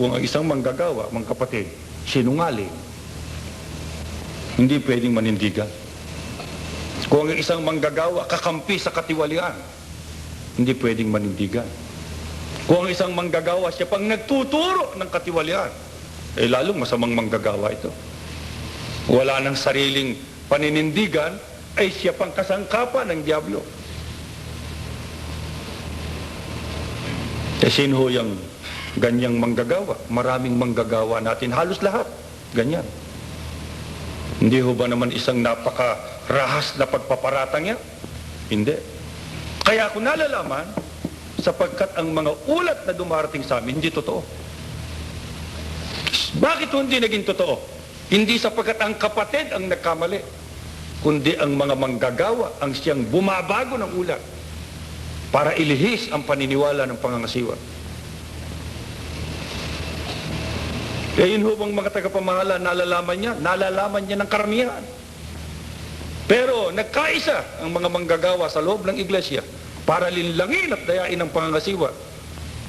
Kung ang isang manggagawa, mga kapatid, sinungaling, hindi pwedeng manindigan. Kung ang isang manggagawa, kakampi sa katiwalian, hindi pwedeng manindigan. Kung ang isang manggagawa, siya pang nagtuturo ng katiwalian, eh lalong masamang manggagawa ito. Wala ng sariling paninindigan, ay siya pang kasangkapan ng Diablo. Eh sino yung ganyang manggagawa? Maraming manggagawa natin, halos lahat. Ganyan. Hindi ho ba naman isang napakarahas na pagpaparatang yan? Hindi. Kaya ako nalalaman, sapagkat ang mga ulat na dumarating sa amin, hindi totoo. Bakit hindi naging totoo? Hindi sapagkat ang kapatid ang nagkamali, kundi ang mga manggagawa ang siyang bumabago ng ulat para ilihis ang paniniwala ng pangangasiwa. Kaya yun ho bang mga tagapamahala, nalalaman niya? Nalalaman niya ng karamihan. Pero nagkaisa ang mga manggagawa sa loob ng iglesia para linlangin at dayain ang pangangasiwa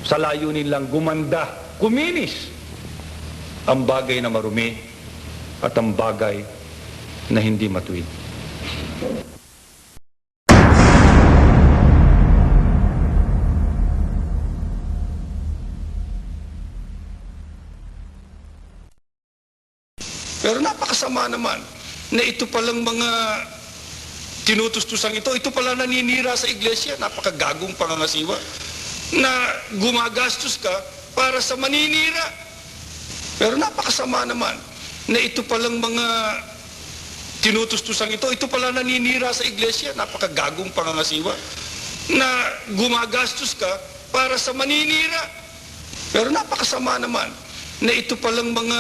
sa layunin lang gumanda, kuminis ang bagay na marumi at ang bagay na hindi matuwid. Pero napakasama naman na ito palang mga tinutustusang ito, ito pala naninira sa iglesia, napakagagong pangangasiwa, na gumagastos ka para sa maninira. Pero napakasama naman na ito palang mga tinutustusang ito, ito pala naninira sa iglesia, napakagagong pangangasiwa, na gumagastos ka para sa maninira. Pero napakasama naman na ito palang mga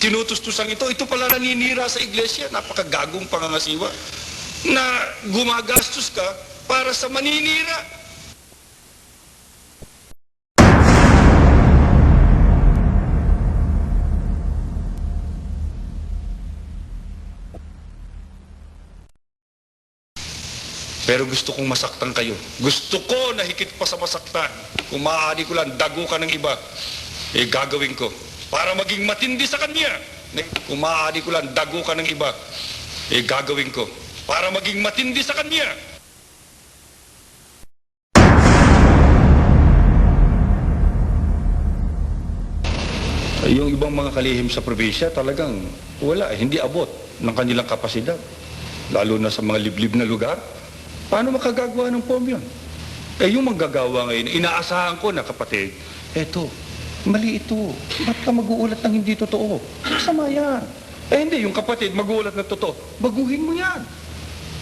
tinutustusang ito, ito pala naninira sa iglesia, napakagagong pangangasiwa, na gumagastos ka para sa maninira. Pero gusto kong masaktan kayo. Gusto ko na higit pa sa masaktan. Kung maaari ko lang, dago ka ng iba. Eh, gagawin ko. Para maging matindi sa kanya. Kung ko lang, dago ka ng iba. Eh, gagawin ko. Para maging matindi sa kanya. Yung ibang mga kalihim sa probinsya talagang wala, hindi abot ng kanilang kapasidad. Lalo na sa mga liblib na lugar. Paano makagagawa ng form yun? Eh yung manggagawa ngayon, inaasahan ko na kapatid, eto, mali ito. Ba't ka mag-uulat ng hindi totoo? Masama yan. Eh hindi, yung kapatid mag-uulat ng totoo, baguhin mo yan.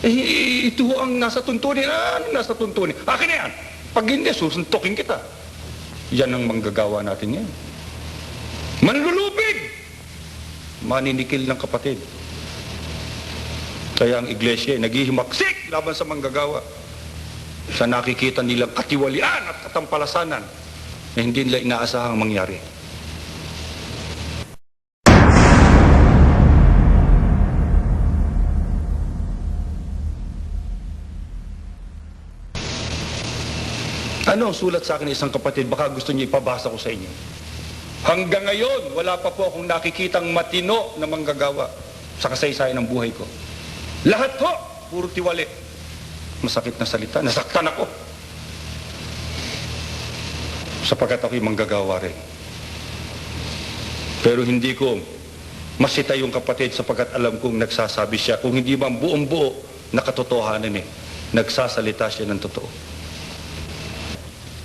Eh ito ang nasa tuntunin. Ah, Ano nasa tuntunin? Akin na yan. Pag hindi, susuntokin kita. Yan ang manggagawa natin ngayon. Manlulubig! Maninikil ng kapatid. Kaya ang iglesia ay naghihimaksik laban sa manggagawa sa nakikita nilang katiwalian at katampalasanan na hindi nila inaasahang mangyari. Ano ang sulat sa akin ng isang kapatid? Baka gusto niyo ipabasa ko sa inyo. Hanggang ngayon, wala pa po akong nakikitang matino na manggagawa sa kasaysayan ng buhay ko. Lahat po, puro tiwali. Masakit na salita, nasaktan ako. Sapagkat ako'y manggagawa rin. Pero hindi ko masita yung kapatid sapagkat alam kong nagsasabi siya. Kung hindi man buong buo na katotohanan eh, nagsasalita siya ng totoo.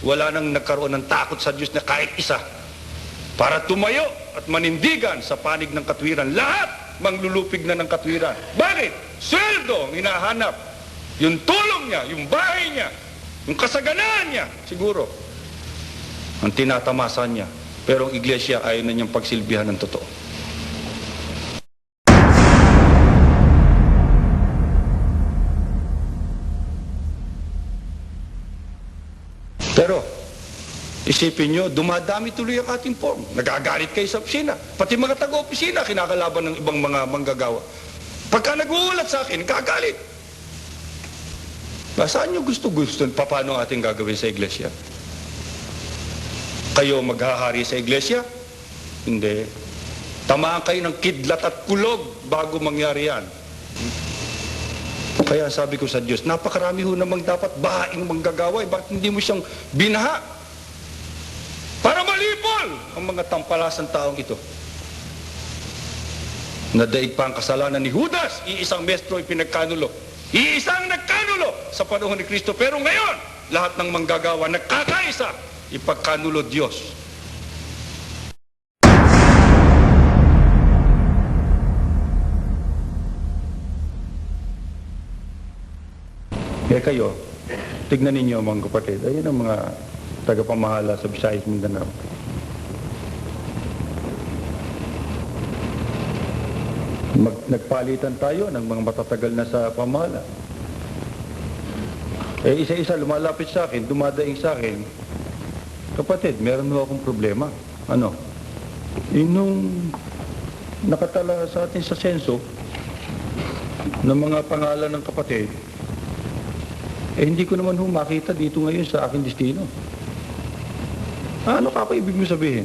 Wala nang nagkaroon ng takot sa Diyos na kahit isa para tumayo at manindigan sa panig ng katwiran. Lahat manglulupig na ng katwiran. Bakit? Sweldo ang hinahanap. Yung tulong niya, yung bahay niya, yung kasaganaan niya, siguro. Ang tinatamasan niya. Pero ang iglesia ayaw na niyang pagsilbihan ng totoo. Pero, Isipin nyo, dumadami tuloy ang ating form. Nagagalit kayo sa opisina. Pati mga taga-opisina, kinakalaban ng ibang mga manggagawa. Pagka nag-uulat sa akin, kagalit. Saan nyo gusto-gusto? Paano ating gagawin sa iglesia? Kayo maghahari sa iglesia? Hindi. Tamaan kayo ng kidlat at kulog bago mangyari yan. Kaya sabi ko sa Diyos, napakarami ho namang dapat bahaing manggagawa. eh. Bakit hindi mo siyang binaha? Para malipol ang mga tampalasan taong ito. Nadaig pa ang kasalanan ni Judas, iisang mestro ay pinagkanulo. Iisang nagkanulo sa panahon ni Kristo. Pero ngayon, lahat ng manggagawa nagkakaisa, ipagkanulo Diyos. Kaya kayo, tignan ninyo mga kapatid, ayun ang mga tagapamahala sa Visayas Mindanao. Mag, nagpalitan tayo ng mga matatagal na sa pamahala. Eh, isa-isa lumalapit sa akin, dumadaing sa akin, kapatid, meron mo akong problema. Ano? Inong nakatala sa atin sa senso ng mga pangalan ng kapatid, eh, hindi ko naman ho makita dito ngayon sa aking destino. Ano ka pa ibig mo sabihin?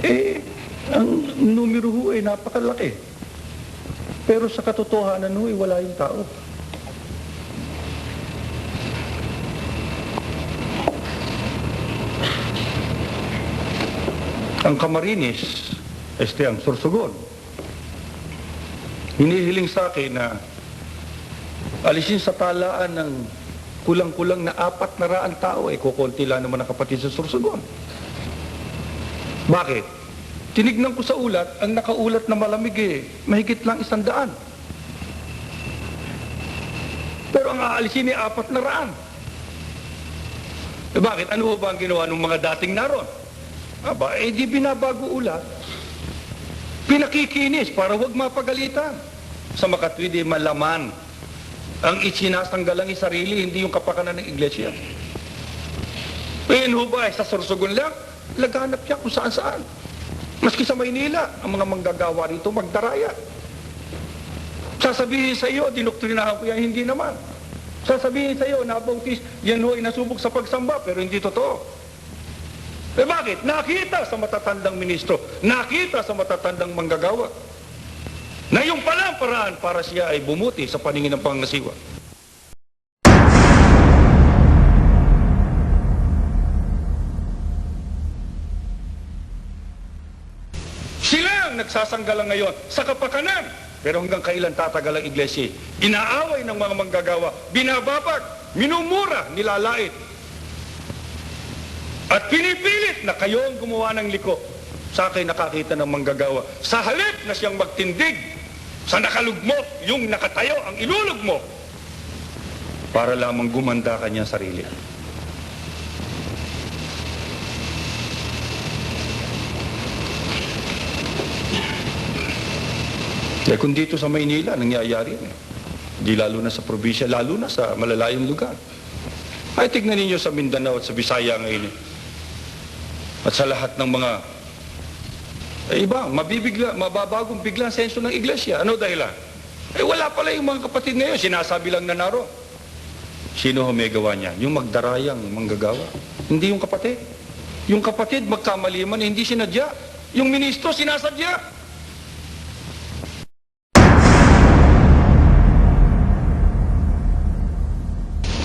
Eh, ang numero ho ay napakalaki. Pero sa katotohanan ho ay wala yung tao. Ang Camarines, este ang Sorsogon. Hinihiling sa akin na alisin sa talaan ng kulang-kulang na apat na raan tao, eh kukunti lang naman ang kapatid sa Sorsogon. Bakit? Tinignan ko sa ulat, ang nakaulat na malamig eh, mahigit lang isang daan. Pero ang aalisin ay apat na raan. Eh bakit? Ano ba ang ginawa ng mga dating naroon? Aba, eh binabago ulat. Pinakikinis para wag mapagalitan. Sa makatwid eh, malaman ang isinasanggalang sarili, hindi yung kapakanan ng iglesia. Ngayon ho ba, eh, sa Sorsogon lang, laganap niya kung saan saan. Maski sa Maynila, ang mga manggagawa rito magdaraya. Sasabihin sa iyo, dinoktrinahan ko yan, hindi naman. Sasabihin sa iyo, nabautis, yan ho, inasubok sa pagsamba, pero hindi totoo. Eh bakit? Nakita sa matatandang ministro, nakita sa matatandang manggagawa, na yung palang paraan para siya ay bumuti sa paningin ng pangasiwa. Sila ang nagsasanggalang ngayon sa kapakanan. Pero hanggang kailan tatagal ang iglesia? Inaaway ng mga manggagawa, binababag, minumura, nilalait. At pinipilit na kayo ang gumawa ng liko. Sa akin nakakita ng manggagawa. Sa halip na siyang magtindig, sa nakalugmok, yung nakatayo, ang ilulugmok. Para lamang gumanda kanyang sarili. Eh kung dito sa Maynila, nangyayari yun eh. Di lalo na sa probinsya, lalo na sa malalayong lugar. Ay tignan ninyo sa Mindanao at sa Bisaya ngayon eh. At sa lahat ng mga eh, iba, mabibigla, mababagong bigla ang senso ng iglesia. Ano dahilan? Eh wala pala yung mga kapatid ngayon, sinasabi lang na naro. Sino ho niya? Yung magdarayang manggagawa. Hindi yung kapatid. Yung kapatid, magkamali man, hindi sinadya. Yung ministro, sinasadya.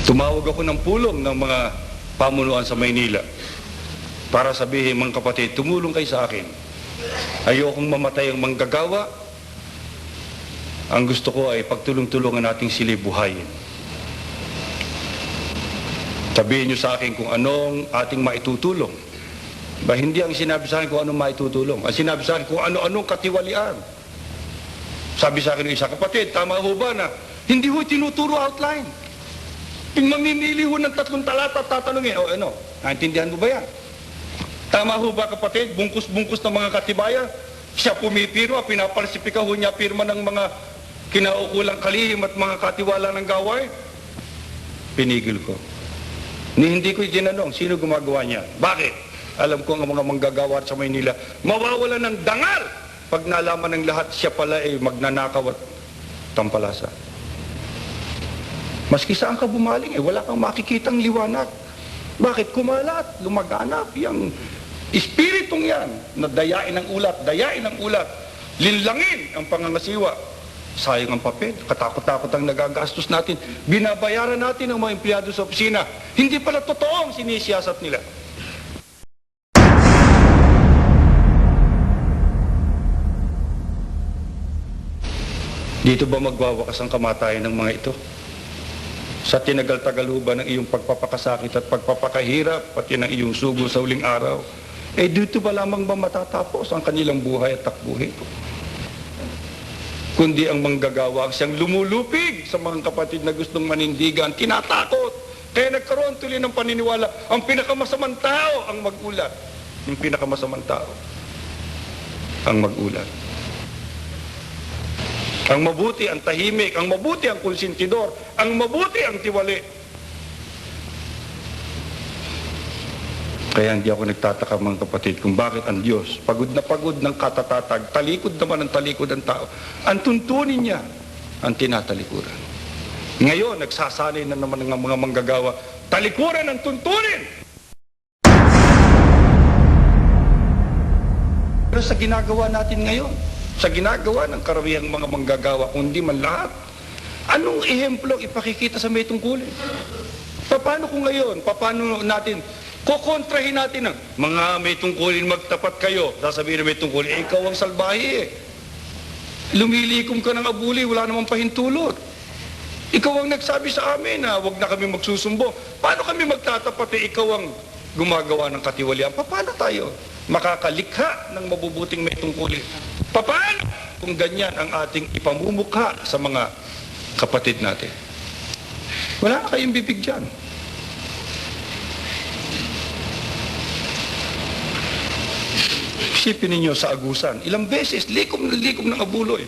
Tumawag ako ng pulong ng mga pamunuan sa Maynila para sabihin, mga kapatid, tumulong kayo sa akin. Ayokong mamatay ang manggagawa. Ang gusto ko ay pagtulong-tulungan nating sila buhayin. Sabihin niyo sa akin kung anong ating maitutulong. Ba, hindi ang sinabi sa akin kung anong maitutulong. Ang sinabi sa akin kung ano-anong katiwalian. Sabi sa akin ng isa, kapatid, tama ho ba na hindi ho tinuturo outline. Yung mamimili ho ng tatlong talata at tatanungin, o ano, naintindihan mo ba yan? Tama ho ba kapatid, bungkus-bungkus ng mga katibaya, siya pumipirma, pinapalsipika ho niya pirma ng mga kinaukulang kalihim at mga katiwala ng gaway? Pinigil ko. Ni hindi ko itinanong, sino gumagawa niya? Bakit? Alam ko ang mga manggagawa sa Maynila, mawawala ng dangal pag nalaman ng lahat siya pala ay magnanakaw at tampalasa. Maski saan ka bumaling, eh, wala kang makikitang liwanag. Bakit kumalat, lumaganap yung espiritong yan na dayain ang ulat, dayain ang ulat, linlangin ang pangangasiwa. Sayang ang papel, katakot-takot ang nagagastos natin. Binabayaran natin ang mga empleyado sa opisina. Hindi pala totoo ang sinisiyasat nila. Dito ba magwawakas ang kamatayan ng mga ito? Sa tinagal-tagal ba ng iyong pagpapakasakit at pagpapakahirap, pati ng iyong sugo sa uling araw, eh dito ba lamang ba matatapos ang kanilang buhay at takbuhin? Kundi ang manggagawa ang siyang lumulupig sa mga kapatid na gustong manindigan, tinatakot. Kaya nagkaroon tuloy ng paniniwala, ang pinakamasamang tao ang magulat. Yung pinakamasamang tao ang magulat. Ang mabuti ang tahimik, ang mabuti ang konsentidor, ang mabuti ang tiwali. Kaya hindi ako nagtataka mga kapatid kung bakit ang Diyos, pagod na pagod ng katatatag, talikod naman ang talikod ng tao, ang tuntunin niya ang tinatalikuran. Ngayon, nagsasanay na naman ng mga manggagawa, talikuran ang tuntunin! Pero sa ginagawa natin ngayon, sa ginagawa ng karawihang mga manggagawa, kundi man lahat, anong ehemplo ipakikita sa may tungkulin? Paano kung ngayon, paano natin, kukontrahin natin ang mga may tungkulin magtapat kayo, sasabihin na may tungkulin, eh, ikaw ang salbahe eh. Lumilikom ka ng abuli, wala namang pahintulot. Ikaw ang nagsabi sa amin na huwag na kami magsusumbo. Paano kami magtatapat eh, ikaw ang gumagawa ng katiwalian? Pa- Paano tayo makakalikha ng mabubuting may tungkulin? Paano kung ganyan ang ating ipamumukha sa mga kapatid natin? Wala kayong bibig dyan. Isipin ninyo sa agusan, ilang beses, likom na likom ng abuloy.